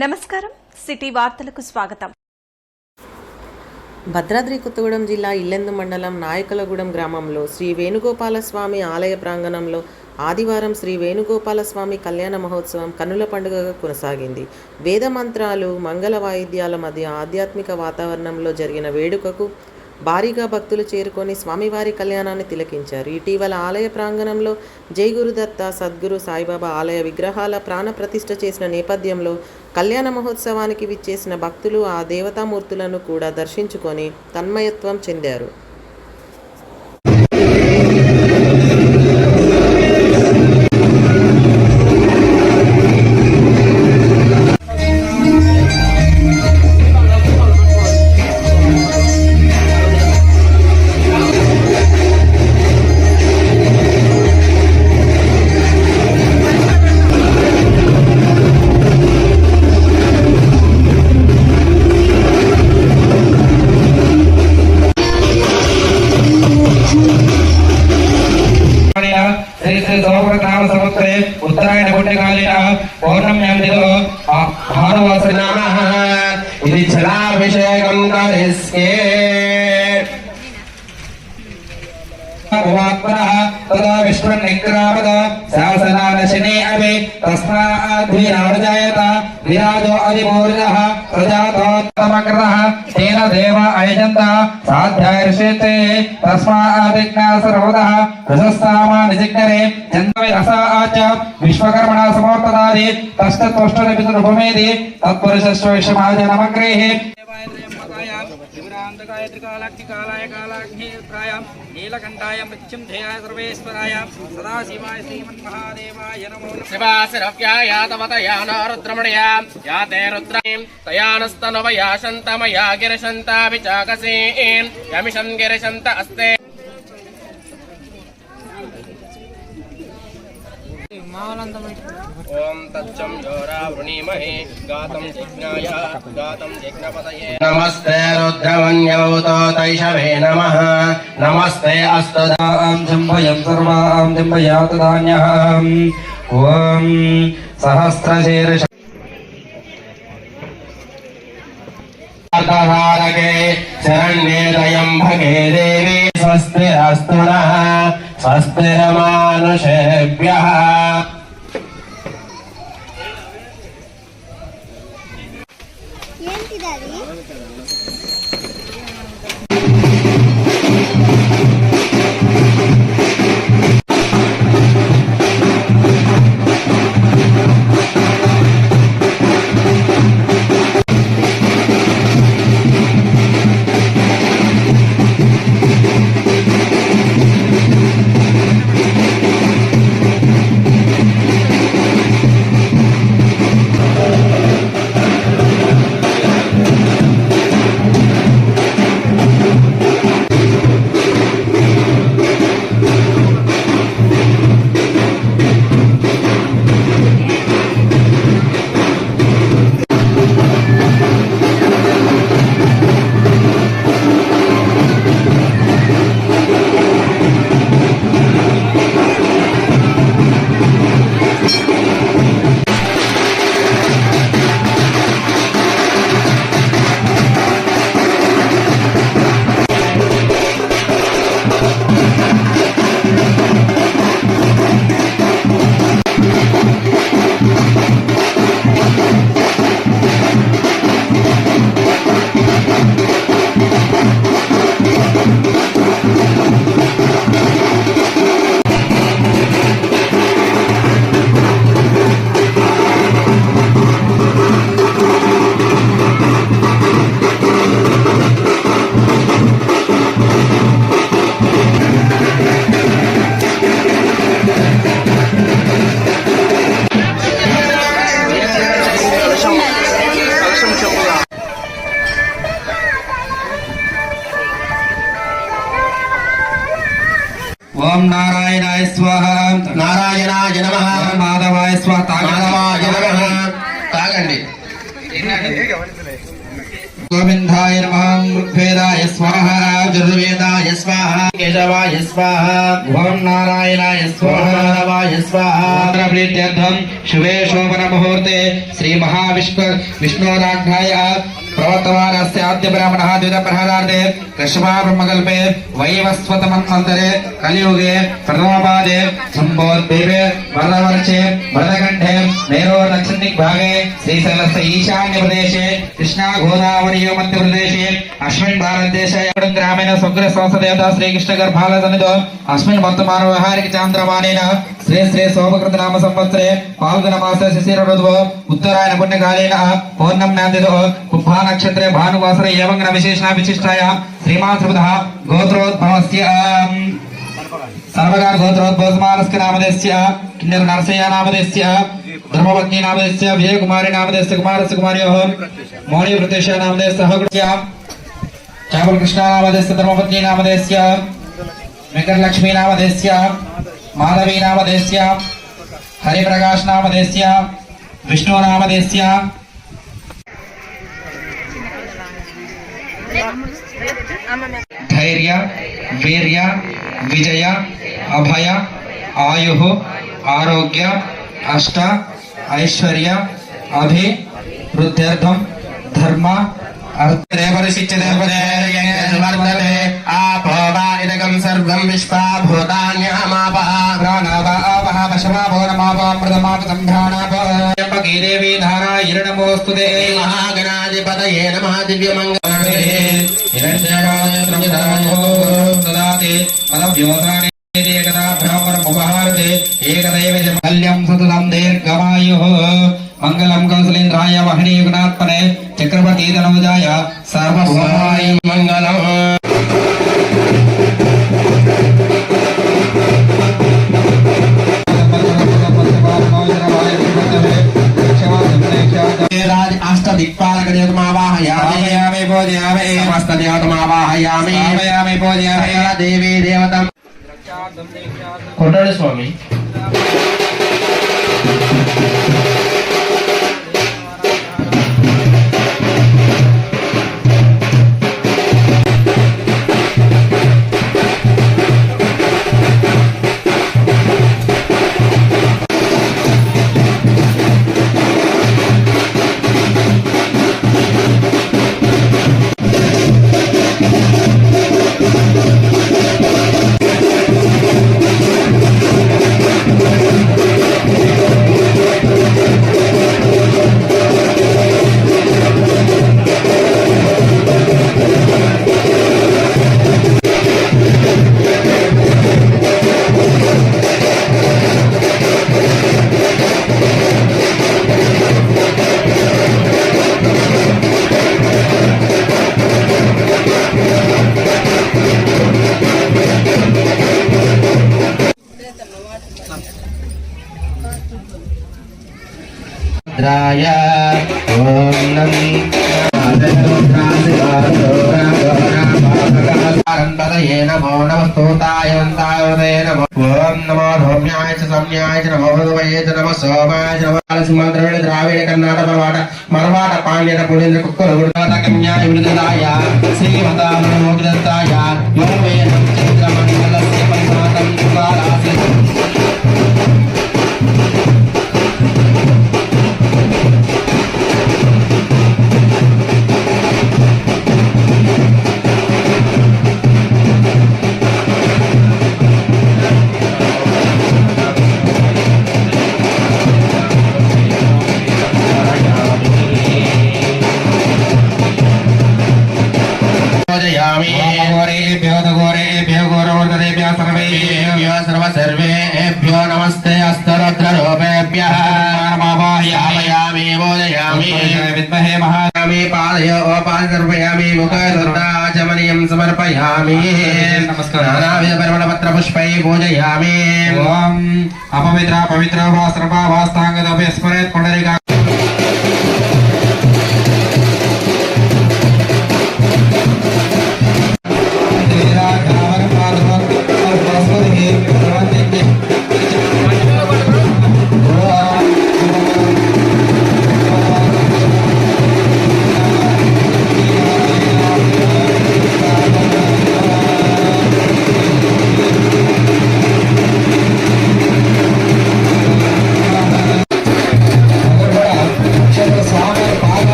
నమస్కారం. సిటీ వార్తలకు స్వాగతం. భద్రాద్రి కొత్తగూడెం జిల్లా ఇల్లెందు మండలం నాయకులగూడెం గ్రామంలో శ్రీ వేణుగోపాలస్వామి ఆలయ ప్రాంగణంలో ఆదివారం శ్రీ వేణుగోపాలస్వామి కళ్యాణ మహోత్సవం కన్నుల పండుగగా కొనసాగింది. వేద మంత్రాలు మంగళ వాయిద్యాల మధ్య ఆధ్యాత్మిక వాతావరణంలో జరిగిన వేడుకకు భారీగా భక్తులు చేరుకొని స్వామివారి కళ్యాణాన్ని తిలకించారు. ఇటీవల ఆలయ ప్రాంగణంలో జయగురుదత్త సద్గురు సాయిబాబా ఆలయ విగ్రహాల ప్రాణ ప్రతిష్ఠ చేసిన నేపథ్యంలో కళ్యాణ మహోత్సవానికి విచ్చేసిన భక్తులు ఆ దేవతామూర్తులను కూడా దర్శించుకొని తన్మయత్వం చెందారు. ప్రజాతోత్తమకృతః తేన దేవ అయజంత. సాధ్యార్షేతే తస్మాదిజ్ఞా సర్వదః. రజస్తామా నిజిగ్నరే జన్మవి రసా ఆచ. విశ్వకర్మణ సమోర్తదాది తస్తత్వష్టరపి నృపమేది తత్పురుషస్వ त्रिकाय त्रिकालाक्षिकालाय कालाग्ने प्रायां नीलकण्ठाय मृत्युं सदाशिवाय श्रीमन्महादेवाय नमो शन्तमया गिरिशन्ताभिचाकसीं गिरिशन्त अस्ते। नमस्ते रुद्रवन्यवतो नमः। नमस्ते अस्तदां जम्भयं सर्वां जम्भयात धान्यः। ॐ सहस्रशीर्ष शरण्ये देवी। భగే దేవి गोविन्दाय नमः। ऋग्वेदाय स्वाहा, यजुर्वेदाय स्वाहा, केशवाय स्वाहा ॐ नारायणाय स्वाहा नवाय स्वाहा प्रीत्यर्थं शुभे शोभनमुहूर्ते श्रीमहाविष्णु विष्णोराघ्नाय శుభే శోభన ముహూర్తే శ్రీ మహావిష్ణు విష్ణోరాఘ్యాయ ప్రవర్తమానస్య ఆద్య బ్రాహ్మణः ద్విత ప్రహదార్థే కృష్ణా బ్రహ్మకల్పే వైవస్వత మన్వంతరే కలియుగే ప్రథమపాదే సంబోద్దేవే వరదవర్షే వరదకంఠే మేరో దక్షిణ భాగే శ్రీశైలస్య ఈశాన్య ప్రదేశే కృష్ణా గోదావరి మధ్య ప్రదేశే అస్మిన్ భారతదేశే नक्षत्रे भानुवासरे एवं विशेषणा विशिष्टाया श्रीमातृबुधः गोत्रोद्भवस्य सर्वगार गोत्रोद्भवस्मानस्य नामदेस्य किन्नर नरसय्या नामधेस्य धर्मवज्ञी विजय कुमारी नामदेस्य कुमारस्य कुमारयोः कुमार्योः मौनिवृतेशः नामदेस्य सहगुणस्यां चावल कृष्णा नामधेस्य धर्मपत्नी वेंकट लक्ष्मी नामदेस्य माधवी नामदेस्य हरिप्रकाश नामदेस्य विष्णु नामदेस्य धैर्य वीर्य विजय अभय आयु आरोग्य अष्ट ऐश्वर्य अभि वृद्ध्यर्थम धर्म आपोवागम सर्व विश्वा भूतान्यमापहापशमापोरमापोमृतमापसंभ्राणापीरेवी మాధవీ నామదేస్య హరిప్రకాశ్ నామదేస్య విష్ణు నామదేస్య ధైర్య వీర్య విజయ అభయ ఆయు ఆరోగ్య అష్ట ఐశ్వర్య అభి దేవీ దేవతం. కొట్టాడు స్వామి. పాండ్యన పుణేంద్ర కుక్కల గురుదాత కన్యాయ పూజయామి ఘోరేభ్యో ఘోరేభ్యో ఘోరోర్గదేభ్యः సర్వేభ్యో సర్వ సర్వేభ్యో నమస్తే అస్తరుద్రరూపేభ్యः నమావాహయామి పూజయామి పూజయామి విద్మహే మహా యామి పాదయ ఓపాద సమర్పయామి ముఖదుర్దాచమనీయం సమర్పయామి నమస్కారం. నానావిధ పరిమళ పత్ర పుష్పై పూజయామి ఓం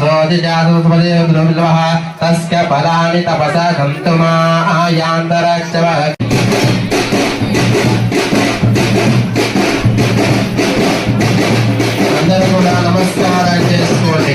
भवति जातुपदे द्रविलवः तस्य पदानि तपसा गन्तुमायान्तरक्षवः అందరూ కూడా నమస్కారం చేసుకోండి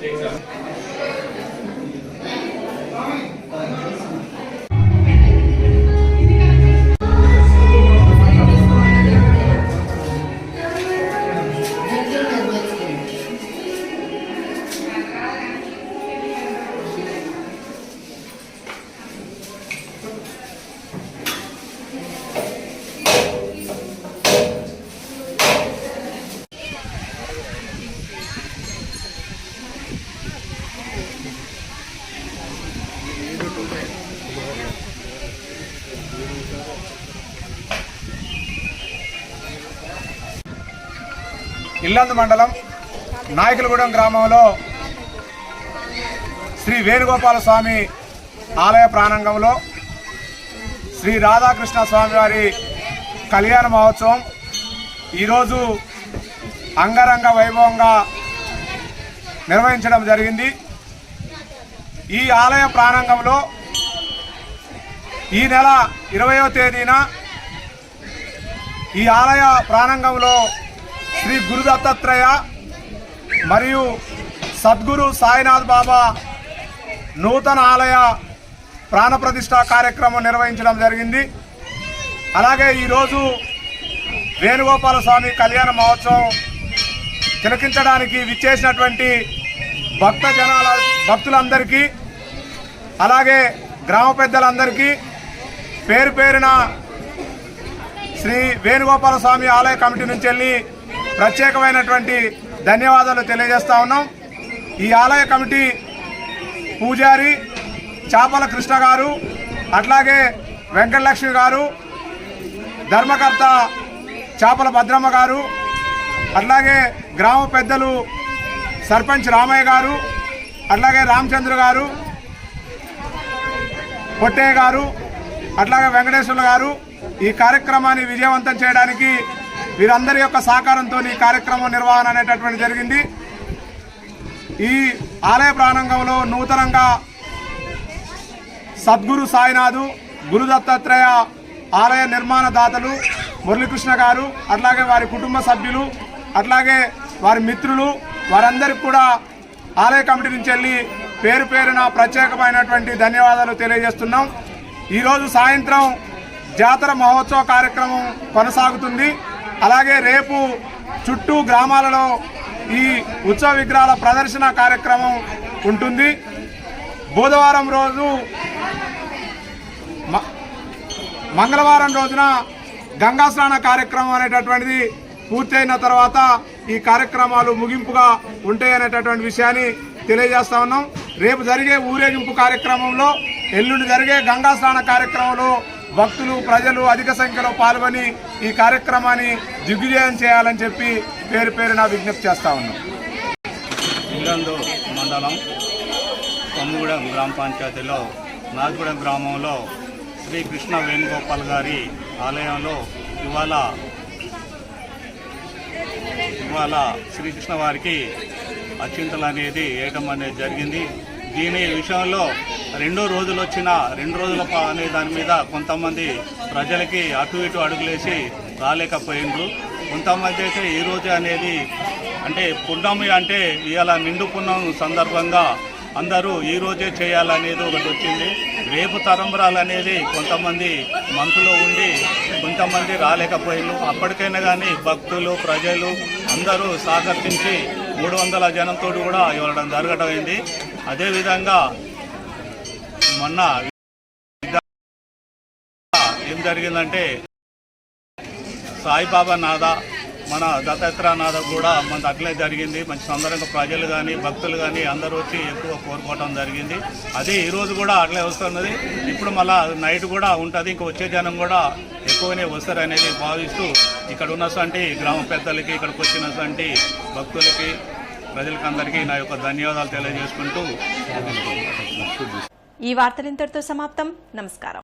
그러니까 ఇల్లందు మండలం నాయకులగూడెం గ్రామంలో శ్రీ వేణుగోపాల స్వామి ఆలయ ప్రాణంగంలో శ్రీ రాధాకృష్ణ స్వామివారి కళ్యాణ మహోత్సవం. ఈరోజు అంగరంగ వైభవంగా నిర్వహించడం జరిగింది. ఈ ఆలయ ప్రాణంగంలో ఈ నెల ఇరవయో తేదీన ఈ ఆలయ ప్రాణంగంలో శ్రీ గురు దత్తాత్రేయ మరియు సద్గురు సాయినాథ్ బాబా నూతన ఆలయ ప్రాణప్రతిష్ఠ కార్యక్రమం నిర్వహించడం జరిగింది. అలాగే ఈరోజు వేణుగోపాల స్వామి కళ్యాణ మహోత్సవం తిలకించడానికి విచ్చేసినటువంటి భక్త జనాల భక్తులందరికీ అలాగే గ్రామ పెద్దలందరికీ పేరు పేరున శ్రీ వేణుగోపాల స్వామి ఆలయ కమిటీ నుంచి వెళ్ళి ప్రత్యేకమైనటువంటి ధన్యవాదాలు తెలియజేస్తా ఉన్నాం. ఈ ఆలయ కమిటీ పూజారి చాపల కృష్ణ గారు అట్లాగే వెంకటలక్ష్మి గారు ధర్మకర్త చాపల భద్రమ్మ గారు అట్లాగే గ్రామ పెద్దలు సర్పంచ్ రామయ్య గారు అట్లాగే రామచంద్ర గారు పొట్టయ్య గారు అట్లాగే వెంకటేశ్వర్లు గారు ఈ కార్యక్రమాన్ని విజయవంతం చేయడానికి వీరందరి యొక్క సహకారంతో ఈ కార్యక్రమం నిర్వహణ అనేటటువంటి జరిగింది. ఈ ఆలయ ప్రాణంగంలో నూతనంగా సద్గురు సాయినాథు గురు దత్తాత్రేయ ఆలయ నిర్మాణ దాతలు మురళీకృష్ణ గారు అట్లాగే వారి కుటుంబ సభ్యులు అట్లాగే వారి మిత్రులు వారందరికి కూడా ఆలయ కమిటీ నుంచి వెళ్ళి పేరు పేరున ప్రత్యేకమైనటువంటి ధన్యవాదాలు తెలియజేస్తున్నాం. ఈరోజు సాయంత్రం జాతర మహోత్సవ కార్యక్రమం కొనసాగుతుంది. అలాగే రేపు చుట్టూ గ్రామాలలో ఈ ఉత్సవ విగ్రహాల ప్రదర్శన కార్యక్రమం ఉంటుంది. బుధవారం రోజు మ- మంగళవారం రోజున గంగా స్నాన కార్యక్రమం అనేటటువంటిది పూర్తయిన తర్వాత ఈ కార్యక్రమాలు ముగింపుగా ఉంటాయి అనేటటువంటి విషయాన్ని తెలియజేస్తా ఉన్నాం. రేపు జరిగే ఊరేగింపు కార్యక్రమంలో ఎల్లుండి జరిగే గంగా స్నాన కార్యక్రమంలో భక్తులు ప్రజలు అధిక సంఖ్యలో పాల్గొని ఈ కార్యక్రమాన్ని దిగ్విజయం చేయాలని చెప్పి పేరు పేరున విజ్ఞప్తి చేస్తా ఉన్నాం. ఇల్లందు మండలం కొమ్మగూడెం గ్రామ పంచాయతీలో నాగూడెం గ్రామంలో శ్రీ కృష్ణ వేణుగోపాల్ గారి ఆలయంలో ఇవాళ ఇవాళ శ్రీకృష్ణ వారికి అత్యంతలు అనేది వేయటం అనేది జరిగింది. దీని విషయంలో రెండో రోజులు వచ్చిన రెండు రోజుల అనే దాని మీద కొంతమంది ప్రజలకి అటు ఇటు అడుగులేసి రాలేకపోయినరు కొంతమంది అయితే ఈ రోజే అనేది అంటే పున్నమి అంటే ఇవాళ నిండు పున్నం సందర్భంగా అందరూ ఈ రోజే చేయాలనేది ఒకటి వచ్చింది. రేపు తరంబరాలు అనేది కొంతమంది మనసులో ఉండి కొంతమంది రాలేకపోయినారు అప్పటికైనా కానీ భక్తులు ప్రజలు అందరూ సహకరించి మూడు వందల జనంతో కూడా ఇవ్వడం జరగటమైంది. అదేవిధంగా మొన్న ఏం జరిగిందంటే సాయిబాబా నాదా మన దత్తాత్రేయనాథ కూడా మన అట్లే జరిగింది. మంచి సందర్భంగా ప్రజలు కానీ భక్తులు కానీ అందరూ వచ్చి ఎక్కువ కోరుకోవడం జరిగింది. అదే ఈరోజు కూడా అట్లే వస్తున్నది. ఇప్పుడు మళ్ళీ నైట్ కూడా ఉంటుంది. ఇంకా వచ్చే జనం కూడా ఎక్కువనే వస్తారనేది భావిస్తూ ఇక్కడ ఉన్నటువంటి గ్రామ పెద్దలకి ఇక్కడికి వచ్చినటువంటి భక్తులకి ప్రజలకు అందరికీ నా యొక్క ధన్యవాదాలు తెలియజేసుకుంటూ ఈ వార్తలు ఇంతటితో సమాప్తం. నమస్కారం.